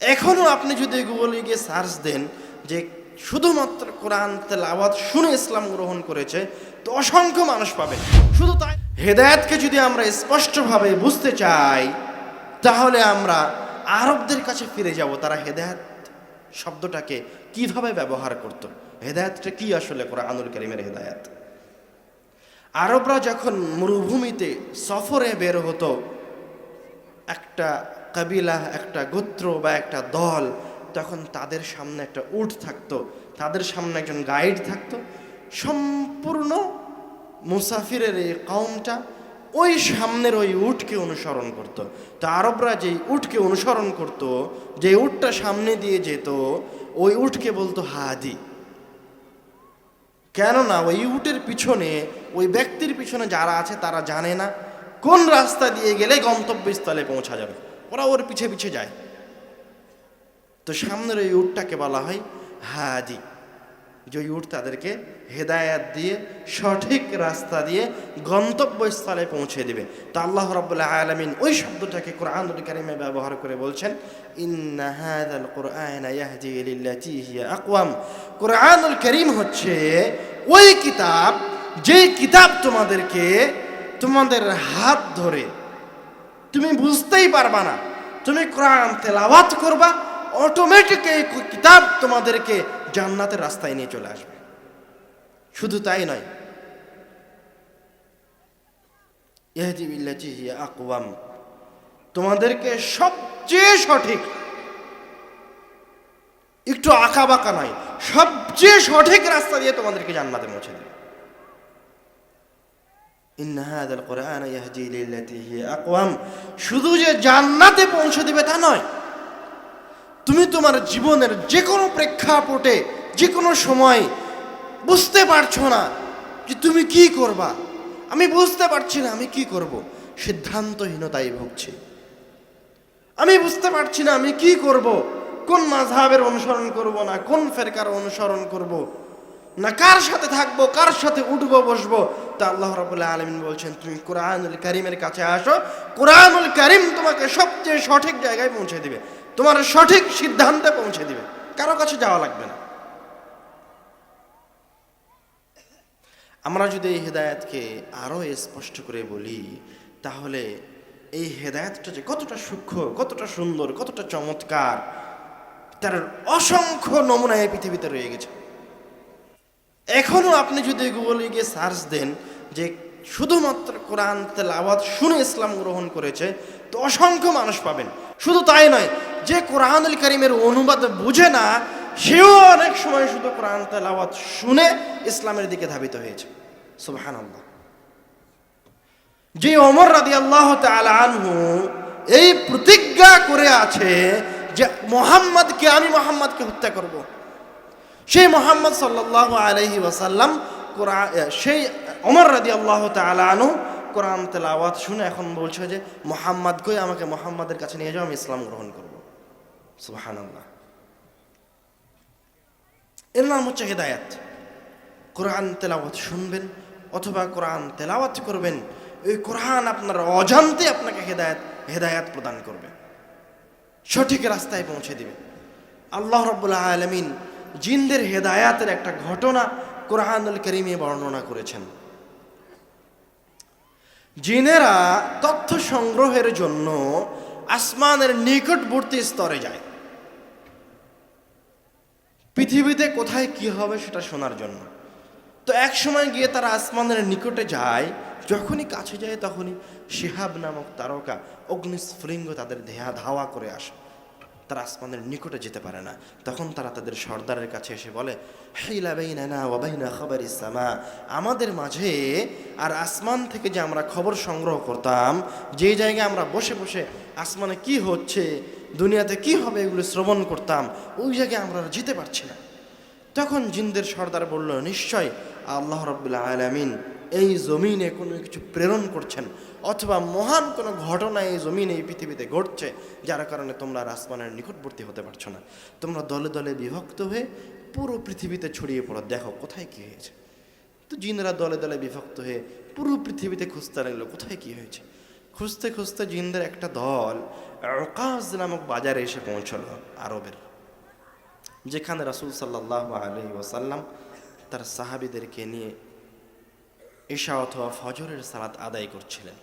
এখনও আপনি যদি গুগলে গিয়ে সার্চ দেন যে শুধুমাত্র কোরআন তেলাওয়াত শুনে ইসলাম গ্রহণ করেছে, তো অসংখ্য মানুষ পাবেন। শুধু তাই হেদায়েতকে যদি আমরা স্পষ্টভাবে বুঝতে চাই, তাহলে আমরা আরবদের কাছে ফিরে যাব। তারা হেদায়েত শব্দটাকে কীভাবে ব্যবহার করত? হেদায়েতটা কি আসলে কোরআনুল করিমের হেদায়েত? আরবরা যখন মরুভূমিতে সফরে বের হতো, একটা কাবিলা, একটা গোত্র বা একটা দল, তখন তাদের সামনে একটা উট থাকতো, তাদের সামনে একজন গাইড থাকতো। সম্পূর্ণ মুসাফিরের এই কওমটা ওই সামনের ওই উটকে অনুসরণ করত। তো আরবরা যেই উটকে অনুসরণ করত যে উটটা সামনে দিয়ে যেত, ওই উটকে বলতো হাদি। কেননা ওই উটের পিছনে, ওই ব্যক্তির পিছনে যারা আছে তারা জানে না, কোন রাস্তা দিয়ে গেলে গন্তব্যস্থলে পৌঁছা যাবে। ওরা ওর পিছে পিছে যায়। তো সামনের ওই উটটাকে বলা হয় হাদি। যে উট তাদেরকে হেদায়াত দিয়ে, সঠিক রাস্তা দিয়ে গন্তব্যস্থলে পৌঁছে দেবে। তো আল্লাহ রাব্বুল্লাহ আলামিন ওই শব্দটাকে কোরআন কারিমে ব্যবহার করে বলছেন কোরআনুল কারীম হচ্ছে ওই কিতাব, যেই কিতাব তোমাদেরকে তোমাদের হাত ধরে তুমি বুঝতেই পারবা না। তুমি কোরআন তেলাওয়াত করবা অটোমেটিক এই কিতাব তোমাদেরকে জান্নাতের রাস্তায় নিয়ে চলে আসবে। শুধু তাই নয়। আকওয়াম। তোমাদেরকে সবচেয়ে সঠিক, একটু আঁকা বাঁকা নয়, সবচেয়ে সঠিক রাস্তা দিয়ে তোমাদেরকে জান্নাতে পৌঁছে দেবে ইন্না হাদাল কোরআন ইয়াহদি লিল্লাতি হিয়া আকওয়াম। শুধু যে জান্নাতে পৌঁছে দিবে তা নয়, তুমি তোমার জীবনের যে কোনো প্রেক্ষাপটে যে কোনো সময় বুঝতে পারছ না যে তুমি কি করবা। আমি বুঝতে পারছি না আমি কি করব, সিদ্ধান্তহীনতায় ভুগছি। আমি বুঝতে পারছি না আমি কি করব, কোন মাঝহাবের অনুসরণ করব না, কোন ফেরকার অনুসরণ করব, না কার সাথে থাকব, কার সাথে উঠবো, বসবো তা আল্লাহ রাবুল্লাহ আলমিন বলছেন, তুমি কোরআনুল করিমের কাছে আসো, কোরআনুল করিম তোমাকে সবচেয়ে সঠিক জায়গায় পৌঁছে দিবে। তোমার সঠিক সিদ্ধান্তে পৌঁছে দিবে। কারও কাছে যাওয়া লাগবে না। আমরা যদি এই হেদায়েতকে আরও স্পষ্ট করে বলি, তাহলে এই হেদায়েতটা যে কতটা সূক্ষ্ম, কতটা সুন্দর, কতটা চমৎকার, তার অসংখ্য নমুনা এই পৃথিবীতে রয়ে গেছে। এখনও আপনি যদি গুগলে গিয়ে সার্চ দেন যে শুধুমাত্র কোরআন তেলাওয়াত শুনে ইসলাম গ্রহণ করেছে, তো অসংখ্য মানুষ পাবেন। শুধু তাই নয়, যে কোরআনুল করিমের অনুবাদ বুঝে না, সেও অনেক সময় শুধু কোরআন তেলাওয়াত শুনে ইসলামের দিকে ধাবিত হয়েছে। সুবহান যে অমর রাদি আল্লাহ আনহু এই প্রতিজ্ঞা করে আছে যে মোহাম্মদকে আমি মোহাম্মদকে হত্যা করব। সেই মোহাম্মদ সাল্লাহ আলহি ওয়াসাল্লাম কোরআন সেই অমর রাদি আল্লাহ আনহু কোরআন তেলাওয়াত শুনে এখন বলছে যে মোহাম্মদকেই আমাকে মোহাম্মদের কাছে নিয়ে যাও, আমি ইসলাম গ্রহণ করব। সুবহান আল্লাহ এর নাম হচ্ছে হেদায়াত। কোরআন তেলাওয়াত শুনবেন অথবা কোরআন তেলাওয়াত করবেন ওই কোরআন আপনার অজান্তে আপনাকে হেদায়াত হেদায়াত প্রদান করবে। সঠিক রাস্তায় পৌঁছে দিবে। আল্লাহ রব্বুল্লাহ আলমিন জিনদের হেদায়াতের একটা ঘটনা কোরআনুল করিমে বর্ণনা করেছেন। জিনেরা তথ্য সংগ্রহের জন্য আসমানের নিকটবর্তী স্তরে যায়। পৃথিবীতে কোথায় কি হবে সেটা শোনার জন্য। তো এক সময় গিয়ে তারা আসমানের নিকটে যায়, যখনই কাছে যায় তখনই শিহাব নামক তারকা অগ্নিস্ফুলিঙ্গ তাদের দেহা ধাওয়া করে আসে। তারা আসমানের নিকটে যেতে পারে না। তখন তারা তাদের সর্দারের কাছে এসে বলে খবর আমাদের মাঝে আর আসমান থেকে যে আমরা খবর সংগ্রহ করতাম, যে জায়গায় আমরা বসে বসে আসমানে কি হচ্ছে, দুনিয়াতে কি হবে এগুলো শ্রবণ করতাম, ওই জায়গায় আমরা যেতে পারছি না। তখন জিন্দের সর্দার বলল, নিশ্চয় আল্লাহ রব্বুল্লাহ আলমিন এই জমিনে কোনো কিছু প্রেরণ করছেন, অথবা মহান কোনো ঘটনা এই জমিনে, এই পৃথিবীতে ঘটছে, যার কারণে তোমরা আর আসমানের নিকটবর্তী হতে পারছ না। তোমরা দলে দলে বিভক্ত হয়ে পুরো পৃথিবীতে ছড়িয়ে পড়ো। দেখো, কোথায় কী হয়েছে? তো জিনরা দলে দলে বিভক্ত হয়ে পুরো পৃথিবীতে খুঁজতে লাগল, কোথায় কী হয়েছে? খুঁজতে খুঁজতে জিনদের একটা দল অকাজ নামক বাজারে এসে পৌঁছলো আরবের, যেখানে রাসূল সাল্লাহ আলহি ওয়াসাল্লাম তার সাহাবিদেরকে নিয়ে ঈশা অথবা ফজরের সালাত আদায় করছিলেন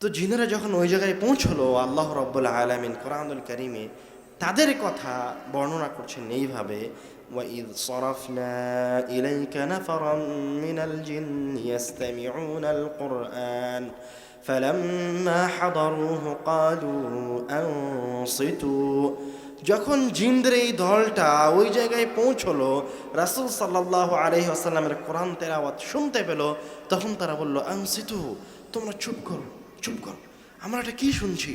তো জিনেরা যখন ওই জায়গায় পৌঁছলো আল্লাহ রব্বুল আলমিন কোরআনুল করিমে তাদের কথা বর্ণনা করছেন এইভাবে وإذ صرفنا إليك نفرا من الجن يستمعون القرآن فلما حضروه قالوا أنصتوا যখন জিন্দের এই দলটা ওই জায়গায় পৌঁছলো, রাসুল সাল্লাহ আলহি আসাল্লামের কোরআন তেরাওয়াত শুনতে পেল, তখন তারা বলল আংসিতু তোমরা চুপ করো চুপ করো। আমরা এটা কী শুনছি?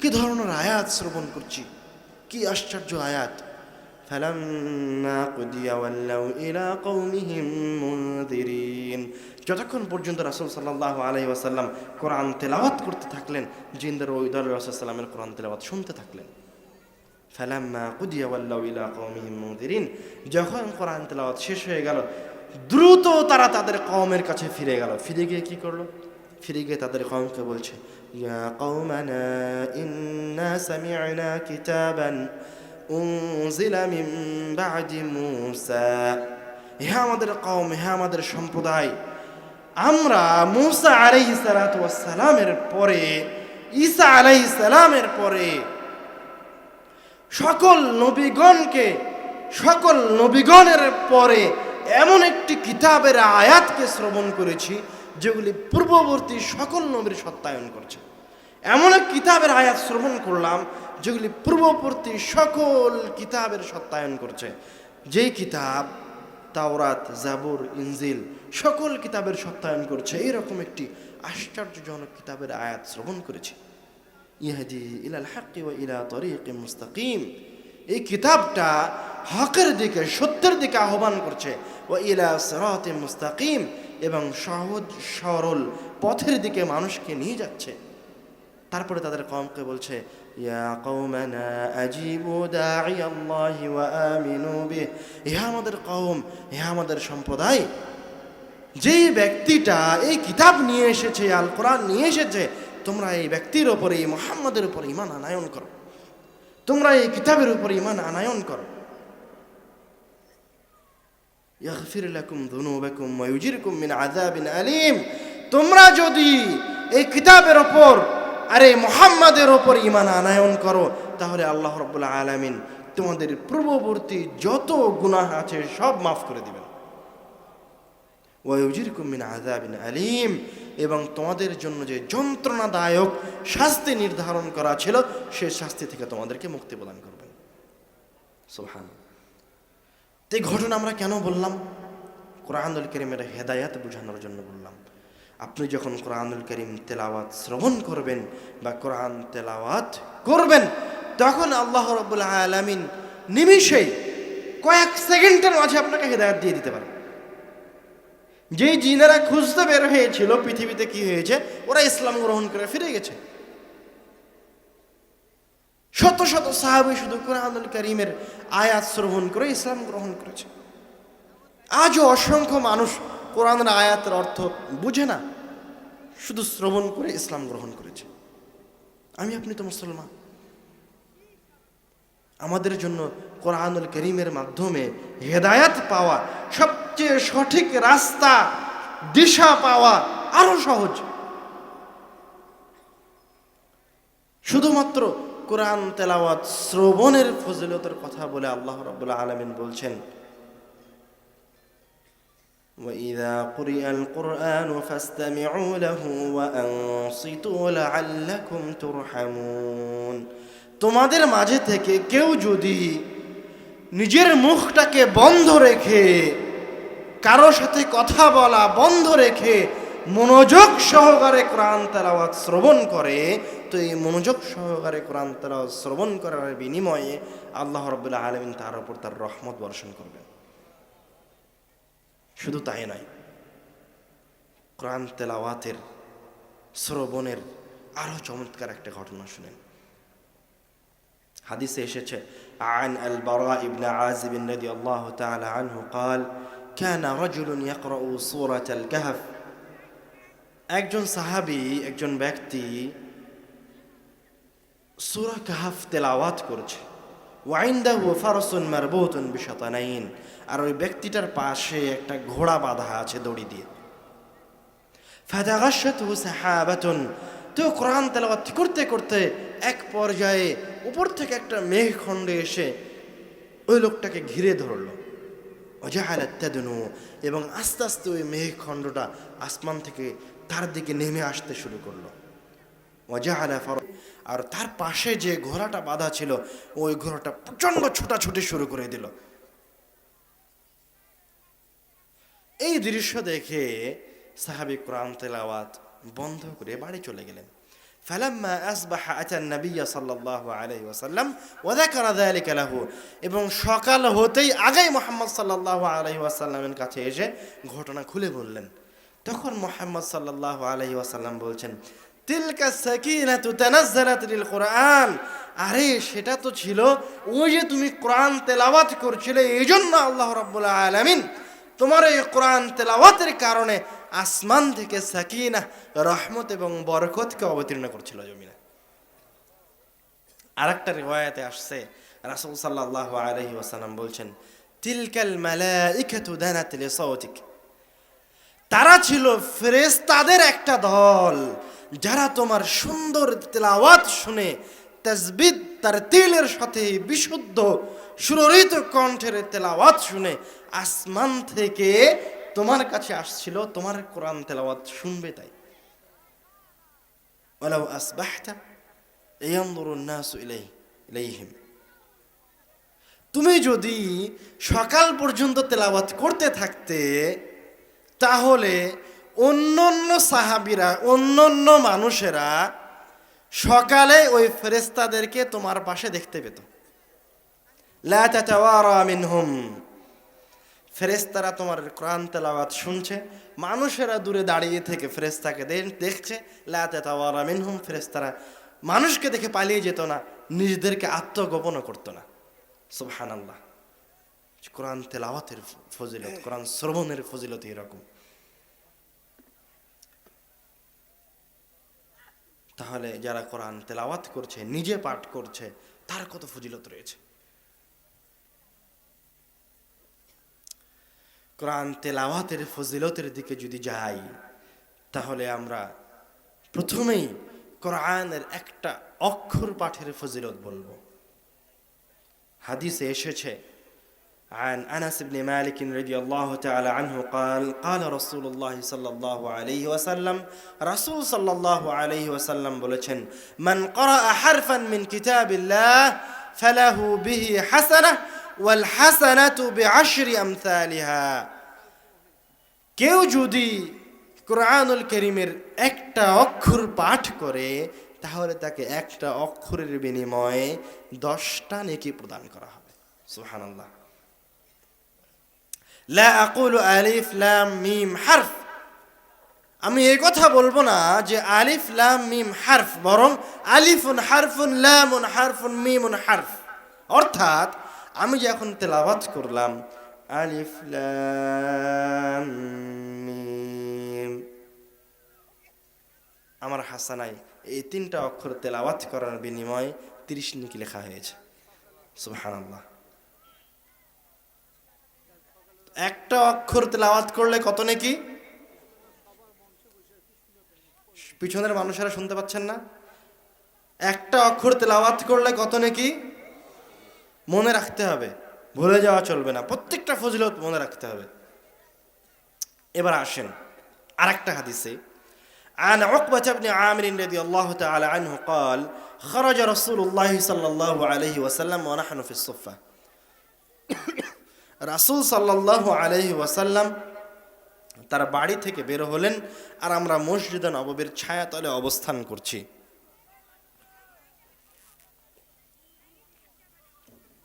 কি ধরনের আয়াত শ্রবণ করছি? কি আশ্চর্য আয়াত? যতক্ষণ পর্যন্ত রাসুল সাল্লাহ আলহি আসাল্লাম কোরআন তেলাওয়াত করতে থাকলেন, জিন্দার ওই দল রাসুল সাল্লামের কোরআন তেলাওয়াত শুনতে থাকলেন। যখন কোরআন তেলাওয়াত শেষ হয়ে গেল, দ্রুত তারা তাদের কওমের কাছে ফিরে গেল। ফিরে গিয়ে কি করল? ফিরে গিয়ে তাদের কওমকে বলছে কিতাবান আমাদের কওম, হে আমাদের সম্প্রদায়, আমরা মুসা ওয়াস সালামের পরে, ঈসা আলাইহিস সালামের পরে সকল নবীগণকে, সকল নবীগণের পরে এমন একটি কিতাবের আয়াতকে শ্রবণ করেছি, যেগুলি পূর্ববর্তী সকল নবীর সত্যায়ন করছে। এমন এক কিতাবের আয়াত শ্রবণ করলাম, যেগুলি পূর্ববর্তী সকল কিতাবের সত্যায়ন করছে। যেই কিতাব, তাওরাত, জাবুর, ইনজিল, সকল কিতাবের সত্যায়ন করছে, এইরকম একটি আশ্চর্যজনক কিতাবের আয়াত শ্রবণ করেছি। ইহাদি ইলাল হাক্কি ওয়া ইলা তরিক মুস্তাকিম। এই কিতাবটা হকের দিকে, সত্যের দিকে আহ্বান করছে। ও ইলা সিরাতে মুস্তাকিম, এবং সহজ, সরল পথের দিকে মানুষকে নিয়ে যাচ্ছে। তারপরে তাদের কমকে বলছে ইহা আমাদের কওম, ইহা আমাদের সম্প্রদায়। যেই ব্যক্তিটা এই কিতাব নিয়ে এসেছে আল কোরআন নিয়ে এসেছে তোমরা এই ব্যক্তির ওপরে এই মোহাম্মদের উপরে ইমান আনায়ন করো। তোমরা এই কিতাবের উপরে ইমান আনায়ন করো। ইয়াগফির লাকুম যুনুবাকুম ওয়া ইউজিরকুম মিন আযাবিন আলীম। তোমরা যদি এই কিতাবের ওপর আর এই মোহাম্মদের ওপর ইমান আনায়ন করো, তাহলে আল্লাহ রাব্বুল আলামিন তোমাদের পূর্ববর্তী যত গুনাহ আছে সব মাফ করে দিবেন। ওয়াইজিরকুম মিন আযাবিন আলীম। এবং তোমাদের জন্য যে যন্ত্রণাদায়ক শাস্তি নির্ধারণ করা ছিল, সে শাস্তি থেকে তোমাদেরকে মুক্তি প্রদান করবেন সোহান তো এই ঘটনা আমরা কেন বললাম? কোরআনুল করিমের হেদায়াত বোঝানোর জন্য বললাম। আপনি যখন কোরআনুল করিম তেলাওয়াত শ্রবণ করবেন বা কোরআন তেলাওয়াত করবেন, তখন আল্লাহ রব্বুল আলামিন নিমিষেই কয়েক সেকেন্ডের মাঝে আপনাকে হেদায়াত দিয়ে দিতে পারেন। যেই জিনেরা খুঁজতে বের হয়েছিল, পৃথিবীতে কি হয়েছে? ওরা ইসলাম গ্রহণ করে ফিরে গেছে। শত শত সাহাবি শুধু কোরআনুল করিমের আয়াত শ্রবণ করে ইসলাম গ্রহণ করেছে। আজও অসংখ্য মানুষ কোরআনের আয়াতের অর্থ বুঝে না। শুধু শ্রবণ করে ইসলাম গ্রহণ করেছে। আমি, আপনি তো মুসলমান। আমাদের জন্য কোরআনুল করিমের মাধ্যমে হেদায়াত পাওয়া সবচেয়ে সঠিক রাস্তা দিশা পাওয়া আরো সহজ শুধুমাত্র কোরআন তেলাওয়াত শ্রবণের ফজিলতের কথা বলে আল্লাহ রাব্বুল আলামিন বলছেন وإذا قرئ القرآن فاستمعوا له وأنصتوا لعلكم ترحمون তোমাদের মাঝে থেকে কেউ যদি নিজের মুখটাকে বন্ধ রেখে কারো সাথে কথা বলা বন্ধ রেখে মনোযোগ সহকারে কোরআন তেলাওয়াত শ্রবণ করে তো এই মনোযোগ সহকারে কোরআন তেলাওয়াত শ্রবণ করার বিনিময়ে আল্লাহ রবুল্লাহ আলমিন তার উপর তার রহমত বর্ষণ করবেন শুধু তাই নয় কোরআন তেলাওয়াতের শ্রবণের আরো চমৎকার একটা ঘটনা শুনেন حديث এসেছে عن البراء بن عازب رضي الله تعالى عنه قال কান রজুলুন ইয়াকরাউ সূরাত আল কাহফ। একজন সাহাবি, একজন ব্যক্তি সূরা কাহাফ তেলাওয়াত করছে। ওয়াইন্দাহু ফারসুন মারবুতুন বিশাতানাইন। আর ওই ব্যক্তিটার পাশে একটা ঘোড়া বাঁধা আছে দড়ি দিয়ে। ফাদাগাশাতহু সাহাবাতুন। তো কোরআন তেলাওয়াত করতে করতে এক পর্যায়ে উপর থেকে একটা মেঘ খণ্ডে এসে ওই লোকটাকে ঘিরে ধরলো। অজাহালাত্যাদনু এবং আস্তে আস্তে ওই মেঘখণ্ডটা আসমান থেকে তার দিকে নেমে আসতে শুরু করল। ওয়াজাহালা ফর আর তার পাশে যে ঘোড়াটা বাঁধা ছিল, ওই ঘোড়াটা প্রচণ্ড ছোটাছুটি শুরু করে দিল। এই দৃশ্য দেখে সাহাবি কোরআন তেলাওয়াত বন্ধ করে বাড়ি চলে গেলেন। ফালাম্মা আসবাহ আচান নবিয়া সাল্লাহ আলাই ওয়াসাল্লাম ওদাকারা দয়ালি কালাহু এবং সকাল হতেই আগেই মোহাম্মদ সাল্লাহ আলাই ওয়াসাল্লামের কাছে এসে ঘটনা খুলে বললেন। তখন মোহাম্মদ সাল্লাহ আলাই ওয়াসাল্লাম বলছেন, তিলকা সাকিনা তু তানাজ্জালাতিল কোরআন। আরে, সেটা তো ছিল ওই যে তুমি কোরআন তেলাওয়াত করছিলে এই জন্য আল্লাহ রব্বুল্লাহ আলামিন তোমার এই কোরআন তেলাওয়াতের কারণে আসমান থেকে সাকিনা, রহমত এবং বরকতকে অবতীর্ণ করছিল জমিনে। আরেকটা রিওয়ায়াতে আসছে, রাসূল সাল্লাল্লাহু আলাইহি ওয়াসাল্লাম বলছেন, তিলকাল মালাইকাতু দানাত লিসাউতিক। তারা ছিল ফেরেশতাদের একটা দল, যারা তোমার সুন্দর তেলাওয়াত শুনে তাজবিদ তার তিলের সাথে বিশুদ্ধ সুররিত কণ্ঠের তেলাওয়াত শুনে আসমান থেকে তোমার কাছে আসছিল তোমার কোরআন তেলাওয়াত শুনবে তাই ولو أصبحت ينظر الناس إليه إليهم তুমি যদি সকাল পর্যন্ত তেলাওয়াত করতে থাকতে তাহলে অন্যান্য সাহাবিরা অন্যান্য মানুষেরা সকালে ওই ফেরেস্তাদেরকে তোমার পাশে দেখতে পেত লা তাতাওয়ারা মিনহুম ফেরেস্তারা তোমার কোরআন তেলাওয়াত শুনছে, মানুষেরা দূরে দাঁড়িয়ে থেকে ফেরেস্তাকে দেখছে, লা তাতাওয়ারা মিনহুম ফেরেস্তারা মানুষকে দেখে পালিয়ে যেত না, নিজেদেরকে আত্মগোপনও করতো না। সুবহানাল্লাহ। কোরআন তেলাওয়াতের ফজিলত, কোরআন শ্রবণের ফজিলত এরকম। তাহলে যারা কোরআন তেলাওয়াত করছে, নিজে পাঠ করছে, তার কত ফজিলত রয়েছে? কোরআন তেলাওয়াতের ফজিলতের দিকে যদি যাই তাহলে আমরা প্রথমেই কোরআনের একটা অক্ষর পাঠের ফজিলত বলবো হাদিসে এসেছে عن أنس بن مالك رضي الله تعالى عنه قال قال رسول الله صلى الله عليه وسلم رسول صلى الله عليه وسلم بلچن من قرأ حرفا من كتاب الله فله به ওয়াল হাসানাতু কেউ যদি কোরআনুল করিমের একটা অক্ষর পাঠ করে, তাহলে তাকে একটা অক্ষরের বিনিময়ে দশটা নেকি প্রদান করা হবে। সুহান লা আকুল আলিফ লাম মিম হারফ। আমি এ কথা বলব না যে আলিফ লাম মিম হারফ, বরং আলিফুন হারফুন লামুন হারফুন মিমুন হারফ। অর্থাৎ আমি যে এখন তেলাওয়াত করলাম, আলিফ আমার হাসানাই এই তিনটা অক্ষর তেলাওয়াত করার বিনিময়ে তিরিশ নিকি লেখা হয়েছে। সুবহানাল্লাহ। একটা অক্ষর তেলাওয়াত করলে কত নাকি? পিছনের মানুষেরা শুনতে পাচ্ছেন না? একটা অক্ষর তেলাওয়াত করলে কত নাকি? মনে রাখতে হবে ভুলে যাওয়া চলবে না প্রত্যেকটা ফজিলত মনে রাখতে হবে এবার আসেন আরেকটা হাদিসে عن عقبة بن عامر رضي الله تعالى عنه قال خرج رسول الله صلى الله عليه وسلم ونحن في الصفة রাসূল সাল্লাল্লাহু আলাইহি ওয়াসাল্লাম তার বাড়ি থেকে বের হলেন আর আমরা মসজিদে নববীর ছায়াতলে অবস্থান করছি